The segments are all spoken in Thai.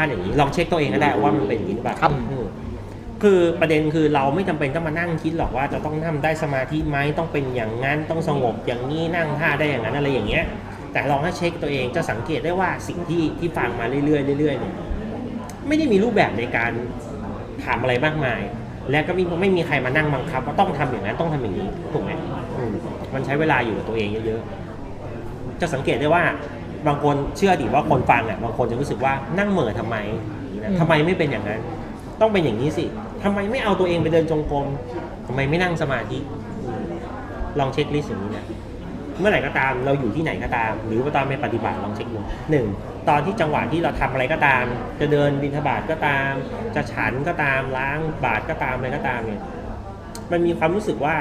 คัญอย่างนี้ลองเช็คตัวเองก็ได้ว่ามันเป็นอย่างนี้หรือเปล่าครับอืมคือประเด็นคือเราไม่จำเป็นต้องมานั่งคิดหรอกว่าจะต้องนั่งได้สมาธิไหมต้องเป็นอย่างนั้นต้องสงบอย่างนี้นั่งท่าได้อย่างนั้นอะไรอย่างเงี้ย แต่ลองให้เช็คตัวเองจะสังเกตได้ว่าสิ่งที่ที่ฟังมาเรื่อยๆเรื่อยๆเนี่ยไม่ได้มีรูปแบบในการถามอะไรมากมาย และก็ไม่ไม่มีใครมานั่งบังคับว่าต้องทำอย่างนั้นต้องทำอย่างนี้ถูกไหมอืมมันใช้เวลาอยู่กับตัวเองเยอะๆจะสังเกตได้ว่า บางคนเชื่อดิว่าคนฟังอะบางคนจะรู้สึกว่านั่งเหม่อทำไมอย่างนี้นะอืมทำไมไม่เป็นอย่างนั้น ต้องเป็นอย่างนี้สิทำไมไม่เอาตัวเองไปเดินจงกรมทำไมไม่นั่งสมาธิอืมลองเช็คลิสต์อย่างนี้นะเมื่อไหร่ก็ตามเราอยู่ที่ไหนก็ตาม หรือว่าตอนไปปฏิบัติลองเช็คดูหนึ่งตอนที่จังหวะที่เราทำอะไรก็ตาม จะเดินบิณฑบาตก็ตาม จะฉันก็ตามล้างบาตรก็ตามอะไรก็ตามเนี่ยมันมีความรู้สึกว่า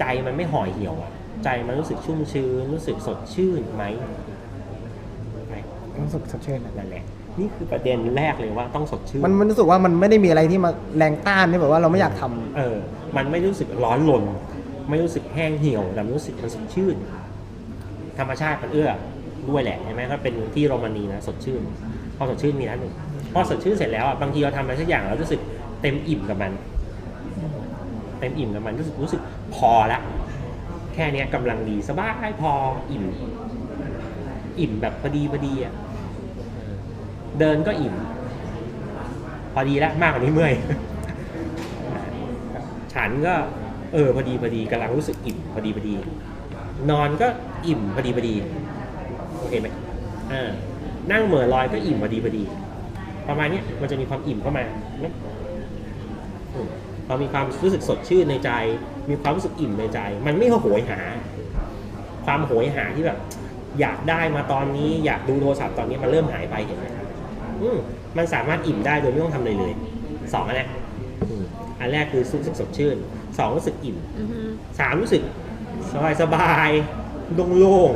ใจมันไม่ห่อเหี่ยวอะใจมันรู้สึกชุ่มชื้นรู้สึกสดชื่นไหมไหม รู้สึกสดชื่นนะนั่นแหละ นี่คือประเด็นแรกเลยว่าต้องสดชื่น มันมันรู้สึกว่ามันไม่ได้มีอะไรที่มาแรงต้านที่แบบว่าเราไม่อยากทำเออ มันไม่รู้สึกร้อนรนไม่รู้สึกแห้งเหี่ยว แต่มันรู้สึกมันสดชื่น ธรรมชาติมันเอื้อด้วยแหละใช่ไหมก็เป็นที่โรมานีนะสดชื่น พอสดชื่นมีนั้นหนึ่งพอสดชื่นเสร็จแล้วอะ บางทีเราทำอะไรสักอย่างเรารู้สึกเต็มอิ่มกับมัน เต็มอิ่มกับมันรู้สึกรู้สึกพอละ แค่เนี้ยกำลังดีสบายพออิ่ม อิ่มแบบพอดีพอดีอะเดินก็อิ่ม พอดีแล้วมากกว่านี้เมื่อยฉันก็เออพอดีพอดีกำลังรู้สึกอิ่มพอดีพอดี นอนก็อิ่มพอดีพอดีโอเคไหมอ่านั่งเหม่อลอยก็อิ่มพอดีพอดี ประมาณนี้มันจะมีความอิ่มเข้ามาไหมอืมพอมีความรู้สึกสดชื่นในใจ มีความรู้สึกอิ่มในใจ มันไม่โหยหา ความโหยหาที่แบบ อยากได้มาตอนนี้อยากดูโทรศัพท์ตอนนี้มันเริ่มหายไปเห็นไหมอืมมันสามารถอิ่มได้โดยไม่ต้องทำอะไรเลยสองอันเนี้ยอืมอันแรกคือรู้สึกสดชื่นสองรู้สึกอิ่มอือฮึสามรู้สึกสบายสบายๆโล่ง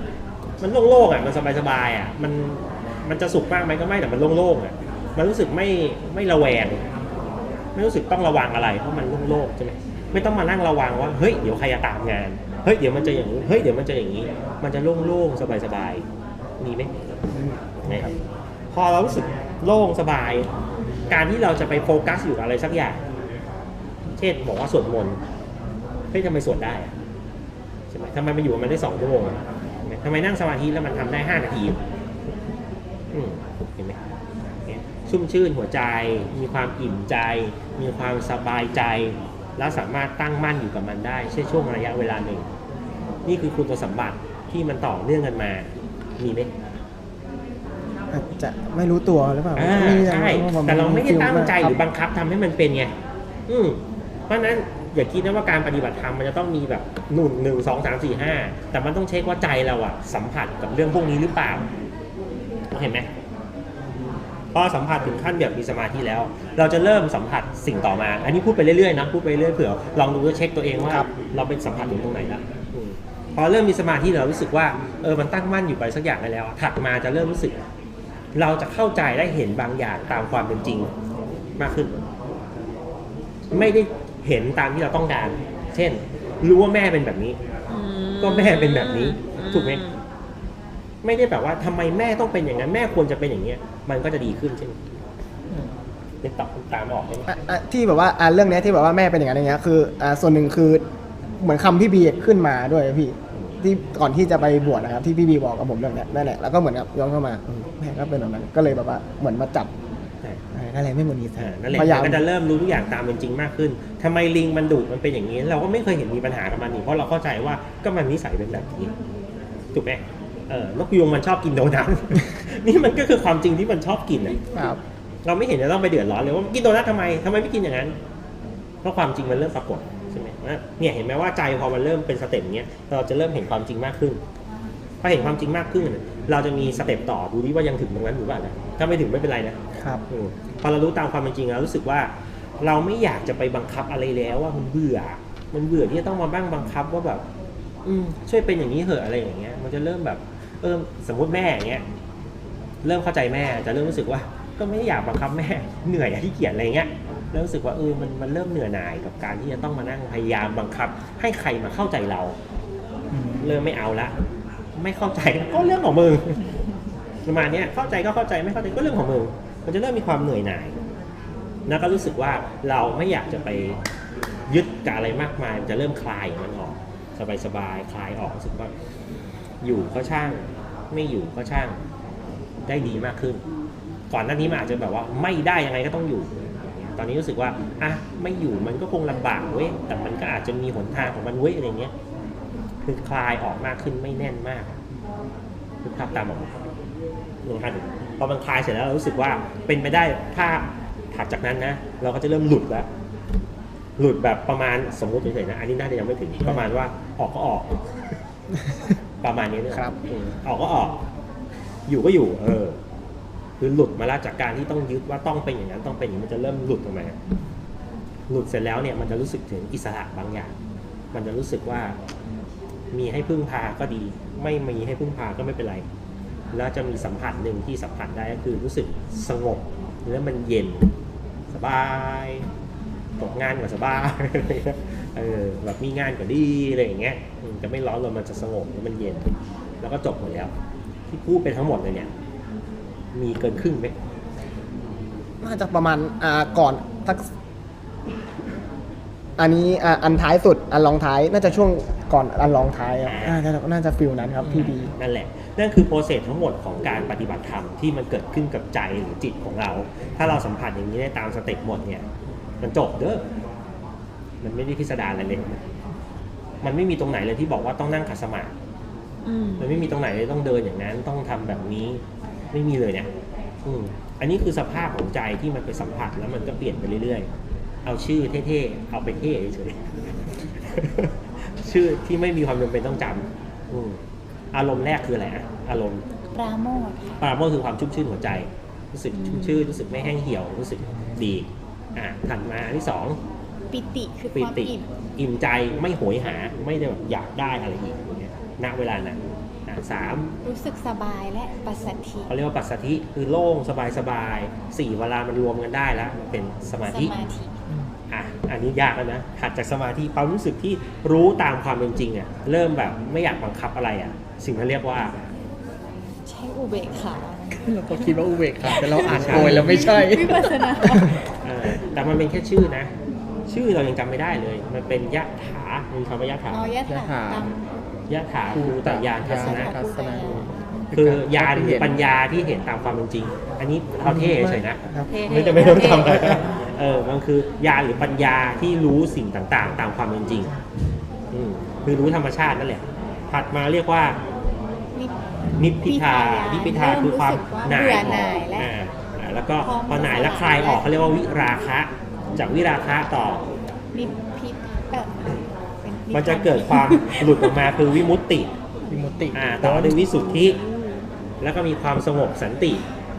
ๆมันโล่งๆอะมันสบายสบายๆอะมันมันจะสุขมากไหมก็ไม่แต่มันโล่งๆอะมันรู้สึกไม่ไม่ระแวง ไม่รู้สึกต้องระวังอะไร เพราะมันโล่งๆใช่ไหมไม่ต้องมานั่งระวังว่าเฮ้ยเดี๋ยวใครจะตามงานเฮ้ยเดี๋ยวมันจะอย่างนี้เฮ้ยเดี๋ยวมันจะอย่างนี้ มันจะโล่งๆสบายๆมีไหมไม่ครับพอเรารู้สึกโล่งสบาย การที่เราจะไปโฟกัสอยู่อะไรสักอย่าง เช่นบอกว่าสวดมนต์เฮ้ยทำไมสวดได้ใช่ไหมทำไมมาอยู่กับมันได้สองชั่วโมงทำไมนั่งสมาธิแล้วมันทำได้ห้านาทีเห็นไหมเนี่ยชุ่มชื่นหัวใจ มีความอิ่มใจ มีความสบายใจ แล้วสามารถตั้งมั่นอยู่กับมันได้ใช่ช่วงระยะเวลาหนึ่ง นี่คือคุณสมบัติที่มันต่อเนื่องกันมา มีไหมอาจจะไม่รู้ตัวหรือเปล่าอ่าไม่ใช่ว่นแต่เราไม่ได้ตั้งใจหรือคบังคับทำให้มันเป็นไงอืมเพราะฉะนั้นอย่าคิดนะว่าการปฏิบัติธรรมมันจะต้องมีแบบหนุนหนึ่งสองสามสี่ห้าแต่มันต้องเช็คว่าใจเราอะสัมผัสกับเรื่องพวกนี้หรือเปล่าเห็นไหมพอสัมผัสถึงขั้นแบบมีสมาธิแล้ว เราจะเริ่มสัมผัสสิ่งต่อมา อันนี้พูดไปเรื่อยๆนะพูดไปเรื่อยเผื่อลองดูแล้วเช็คตัวเองว่า เราเป็นสัมผัสถึงตรงไหนแล้วอืมพ อเริ่มมีสมาธิเรารู้สึกว่าเออมันตั้งมั่นอยู่ไปสักอย่างได้แล้วอะถัดมาจะเริ่มรู้สึก เราจะเข้าใจได้เห็นบางอย่างตามความเป็นจริงมากขึ้น ไม่ได้เห็นตามที่เราต้องการ เช่น รู้ว่าแม่เป็นแบบนี้อืก็แม่เป็นแบบนี้ ถูกไหมไม่ได้แบบว่าทำไมแม่ต้องเป็นอย่างนั้น แม่ควรจะเป็นอย่างเงี้ย มันก็จะดีขึ้นใช่ไหมเป็นตอบตามออกใช่ไหมอะอะที่แบบว่าอะเรื่องเนี้ยที่แบบว่าแม่เป็นอย่างนั้นอย่างเงี้ยคืออ่าส่วนหนึ่งคือเหมือนคำพี่บีขึ้นมาด้วยพี่ ที่ก่อนที่จะไปบวชนะครับที่พี่บีบอกกับผมเรื่องเนี้ยนั่นแหละแล้วก็เหมือนกับย้อนเข้ามาเออแม่ก็เป็นแบบนั้นก็เลยแบบว่าเหมือนมาจับใช่เออนั่นแหละไม่เหมือนอีสาอ่านนั่นแหละพยายาม มันก็จะเริ่มรู้ทุกอย่างตามเป็นจริงมากขึ้นทำไมลิงมันดุมันเป็นอย่างนี้ เราก็ไม่เคยเห็นมีปัญหากับมันนี่เพราะเราเข้าใจว่าก็มันนิสัยเป็นแบบนี้ถูกไหมเออนกยุงมันชอบกินโดนัท นี่มันก็คือความจริงที่มันชอบกินอะ ครับ เราไม่เห็นจะต้องไปเดือดร้อนเลยว่ากินโดนัททำไมทำไมไม่กินอย่างนั้น เพราะความจริงมันเริ่มปรากฏใช่ไหมว่า เนี่ยเห็นไหมว่าใจพอมันเริ่มเป็นสเต็ปอย่างเงี้ยเราจะเริ่มเห็นความจริงมากขึ้นพอเห็นความจริงมากขึ้น เราจะมีสเต็ปต่อดูดิว่ายังถึงตรงนั้นหรือเปล่านะถ้าไม่ถึงไม่เป็นไรนะครับอืมพอเรารู้ตามความเป็นจริงแล้วรู้สึกว่า เราไม่อยากจะไปบังคับอะไรแล้วว่ามันเบื่อ มันเบื่อที่จะต้องมาบ้างบังคับว่าแบบ อืมช่วยเป็นอย่างนี้เถอะอะไรอย่างเงี้ย มันจะเริ่มแบบ เออสมมติแม่อย่างเงี้ยเริ่มเข้าใจแม่จะเริ่มรู้สึกว่า ก็ไม่ได้อยากบังคับแม่เหนื่อยอะที่เกียจอะไรเงี้ย แล้วรู้สึกว่าเออมันมันเริ่มเหนื่อยหน่ายกับการที่จะต้องมานั่งพยายามบังคับ ให้ใครมาเข้าใจเรา เริ่มไม่เอาละ ไม่เข้าใจก็เรื่องของมึงประมาณเนี้ยเข้าใจก็เข้าใจไม่เข้าใจก็เรื่องของมึงมันจะเริ่มมีความเหนื่อยหน่ายแล้วก็รู้สึกว่าเราไม่อยากจะไปยึดกับอะไรมากมาย มันจะเริ่มคลายมันออก สบายๆคลายออกรู้สึกว่าอยู่ก็ช่าง ไม่อยู่ก็ช่างได้ดีมากขึ้น ก่อนหน้านี้มันอาจจะแบบว่าไม่ได้ยังไงก็ต้องอยู่ ตอนนี้รู้สึกว่าอะไม่อยู่มันก็คงลำบากเว้ยแต่มันก็อาจจะมีหนทางของมันเว้ยอะไรเงี้ยคือคลายออกมากขึ้นไม่แน่นมากคือภาพตามออกลงทันพอมันคลายเสร็จแล้วเรารู้สึกว่าเป็นไปได้ถ้าถัดจากนั้นนะ เราก็จะเริ่มหลุดแล้ว หลุดแบบประมาณสมมติเฉยๆนะ อันนี้น่าจะยังไม่ถึงประมาณว่าออกก็ออก ประมาณนี้เนี่ยครับอืมออกก็ออก อยู่ก็อยู่ เออ คือหลุดมาแล้วจากการที่ต้องยึดว่าต้องเป็นอย่างนั้นต้องเป็นอย่างนี้มันจะเริ่มหลุดออกมาหลุดเสร็จแล้วเนี่ยมันจะรู้สึกถึงอิสระบางอย่าง มันจะรู้สึกว่ามีให้พึ่งพาก็ดี ไม่มีให้พึ่งพาก็ไม่เป็นไร แล้วจะมีสัมผัสหนึ่งที่สัมผัสได้ก็คือรู้สึกสงบแล้วมันเย็นสบายตกงานก็สบายเออแบบมีงานก็ดีอะไรอย่างเงี้ยจะไม่ร้อนเลยมันจะสงบแล้วมันเย็น แล้วก็จบหมดแล้ว ที่พูดไปทั้งหมดเลยเนี่ย มีเกินครึ่งไหมน่าจะประมาณอ่าก่อนสักอันนี้อ่าอันท้ายสุดอันรองท้ายน่าจะช่วงก่อนอันรองท้ายครับน่าจะน่าจะฟิลนั้นครับพี่บีนั่นแหละ นั่นคือโปรเซสทั้งหมดของการปฏิบัติธรรมที่มันเกิดขึ้นกับใจหรือจิตของเรา ถ้าเราสัมผัสอย่างนี้ได้ตามสเต็ปหมดเนี่ย มันจบเด้อมันไม่ได้พิสดารอะไรเลยมันไม่มีตรงไหนเลยที่บอกว่าต้องนั่งขัดสมาธิอืมมันไม่มีตรงไหนเลยต้องเดินอย่างนั้นต้องทำแบบนี้ ไม่มีเลยเนี่ยอืมอันนี้คือสภาพของใจที่มันไปสัมผัสแล้วมันก็เปลี่ยนไปเรื่อยๆ เอาชื่อเท่ๆ เอาไปเท่เฉยๆ ชื่อที่ไม่มีความจำเป็นต้องจำอืมอารมณ์แรกคืออะไรอะอารมณ์ปราโมทค่ะปราโมทคือความชุ่มชื่นหัวใจ รู้สึกชุ่มชื่นรู้สึกไม่แห้งเหี่ยวรู้สึกดีอะถัดมาอันที่สองปิติคือคปิวามติอิ่มอิ่มใจไม่โหยหาไม่ได้แบบอยากได้อะไรอีกอย่างเงี้ยณเวลานั้นอะ สามรู้สึกสบายและปัสสัทธิเขาเรียกว่าปัสสธิคือโล่งสบายสบายสี่เวลามันรวมกันได้แล้วเป็นสมาสธิมาธิอะอันนี้ยากแล้วนะถัดจากสมาธิความรู้สึกที่รู้ตามความเป็นจริงอะเริ่มแบบไม่อยากบังคับอะไรอะ สิ่งที่เรียกว่า ใช้อุเบกขาเราก็คิดว่าอุเบกขาแต่เราอ่านโกยแล้วไม่ใช่วิปัสสนาเออแต่มันเป็นแค่ชื่อนะ ชื่อเรายังจำไม่ได้เลย มันเป็นยะถามีคำว่ายะถาอ๋อยะถาตาม ยะถาภูตยานทัศนะ ทัศนะคือญาณคือปัญญาที่เห็นตามความเป็นจริง อันนี้เอาเท่เฉยๆนะครับเท่ๆไม่จะไม่ต้องทำอะไรเออมันคือญาณหรือปัญญาที่รู้สิ่งต่างๆ ตามความเป็นจริงอืมคือรู้ธรรมชาตินั่นแหละถัดมาเรียกว่า นิพนิพพิทา นินิพพพิพิทาทาคือความเริ่หมรู้น่ายสึกว่าเบื่อหน่ายแล้วอ่าอ่าแล้วก็พร้อมพอหน่ายแล้วสลายคลายออกแล้วเขาเรียกว่าวิราคะ จากวิราคะต่อนิพพิทเออเป็น มันจะเกิดความหลุดออกมาคือวิมุตติวิมุตติอ่าต่อด้วยวิสุทธิ แล้วก็มีความสงบสันติ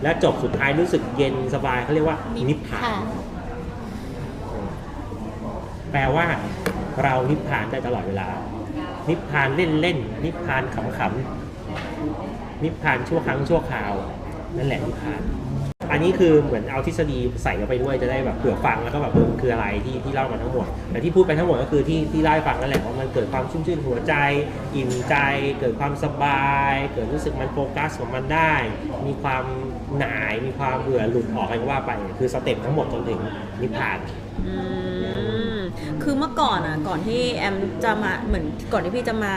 และจบสุดท้ายรู้สึกเย็นสบายเขาเรียกว่านิพพานแปลว่าเรานิพพานได้ตลอดเวลา นิพพานเล่นเล่นๆนิพพานขำๆนิพพานชั่วครั้งชั่วคราว นั่นแหละนิพพานอั นนี้คือเหมือนเอาทฤษฎีใส่เข้าไปด้วยจะได้แบบเผื่อฟังแล้วก็แบบเออมันคืออะไรที่ที่เล่ามาทั้งหมด แต่ที่พูดไปทั้งหมดก็คือที่ที่เล่าให้ฟังนั่นแหละว่ามันเกิดความชุ่มชื่นหัวใจ อิ่มใจ เกิดความสบาย เกิดรู้สึกมันโฟกัสของมันได้ มีความหน่ายมีความเบื่อหลุดออกอะไรก็ว่าไป คือสเต็ปทั้งหมดจนถึงนิพพานอืมคือเมื่อก่อนอะก่อนที่แอมจะมาเหมือนก่อนที่พี่จะมา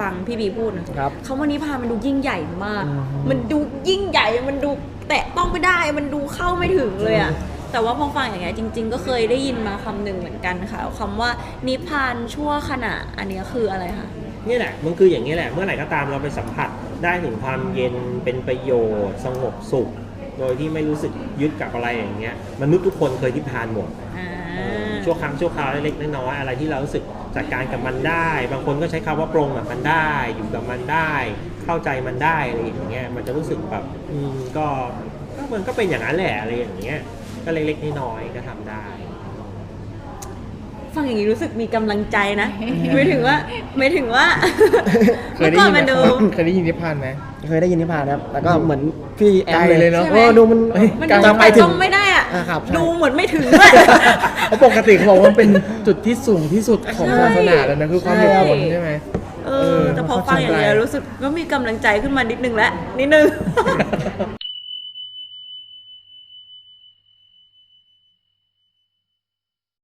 ฟังพี่บีพูดนะครับคำว่านิพพานมันดูยิ่งใหญ่มากอืมมันดูยิ่งใหญ่ มันดูแตะต้องไม่ได้ มันดูเข้าไม่ถึงเลยอะแต่ว่าพอฟังอย่างเงี้ยจริง ๆ ก็เคยได้ยินมาคำหนึ่งเหมือนกันค่ะคำว่านิพพานชั่วขณะ อันเนี้ยคืออะไรคะนี่แหละมันคืออย่างนี้แหละ เมื่อไหร่ก็ตามเราไปสัมผัสได้ถึงความเย็นเป็นประโยชน์ สงบสุข โดยที่ไม่รู้สึกยึดกับอะไรอย่างเงี้ยมนุษย์ทุกคนเคยนิพพานหมดอ่าชั่วครั้งชั่วคราวเล็กๆน้อยๆอะไรที่เรารู้สึก จัดการกับมันได้ บางคนก็ใช้คำว่าปรงกับมันได้ อยู่กับมันได้ เข้าใจมันได้อะไรอย่างเงี้ยมันจะรู้สึกแบบอืมก็ก็มันก็เป็นอย่างนั้นแหละอะไรอย่างเงี้ยก็เล็กๆน้อยๆก็ทำได้ฟังอย่างนี้รู้สึกมีกำลังใจนะไม่ถึงว่าไม่ถึงว่าเคยเมื่อได้ก่อยินนมาดูเคยได้ยินนิพพานไหมเคยได้ยินนิพพานครับแล้วก็เหมือนพี่แอมไกลเลยเนอะเออดูมันมันกำดูลังไปไปถึถึงงไม่ได้ อะอ่าครับใช่ ดูเหมือนไม่ถึงด้วย เพราะปกติเขาบอกว่ามันเป็นจุดที่สูงที่สุดของใช่ศาสนาแล้วนะคือความเหตุผลใช่ไหม เอเอออแต่พอมันเข้าฟังอย่างเงี้ยใจรู้สึกก็มีกำลังใจขึ้นมานิดนึงแล้วนิดนึง